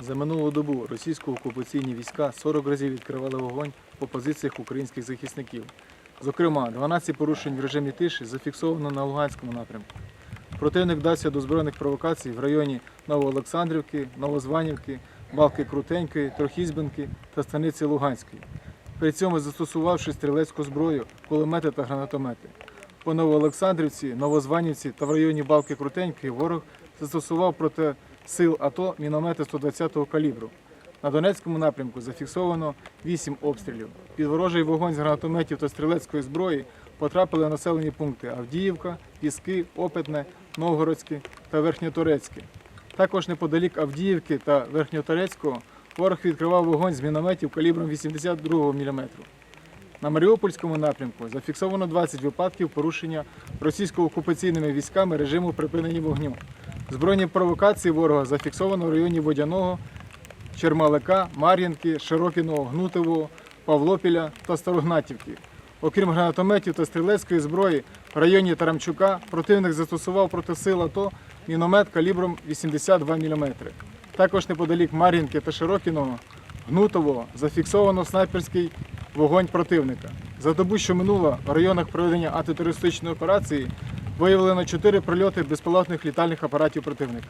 За минулу добу російсько-окупаційні війська 40 разів відкривали вогонь по позиціях українських захисників. Зокрема, 12 порушень в режимі тиші зафіксовано на Луганському напрямку. Противник вдався до збройних провокацій в районі Новоолександрівки, Новозванівки, Балки Крутенької, Трохізбинки та станиці Луганської. При цьому застосувавши стрілецьку зброю, кулемети та гранатомети. По Новоолександрівці, Новозванівці та в районі Балки Крутенької ворог застосував проти сил АТО міномети 120-го калібру. На Донецькому напрямку зафіксовано 8 обстрілів. Під ворожий вогонь з гранатометів та стрілецької зброї потрапили населені пункти Авдіївка, Піски, Опитне, Новгородське та Верхньоторецьке. Також неподалік Авдіївки та Верхньоторецького ворог відкривав вогонь з мінометів калібром 82 мм. На Маріупольському напрямку зафіксовано 20 випадків порушення російсько-окупаційними військами режиму припинення вогню. Збройні провокації ворога зафіксовано в районі Водяного, Чермалика, Мар'їнки, Широкіного, Гнутового, Павлопіля та Старогнатівки. Окрім гранатометів та стрілецької зброї, в районі Тарамчука противник застосував проти сил АТО міномет калібром 82 мм. Також неподалік Мар'їнки та Широкіного, Гнутового зафіксовано снайперський вогонь противника. За добу, що минула, в районах проведення антитерористичної операції виявлено 4 прильоти безпілотних літальних апаратів противника.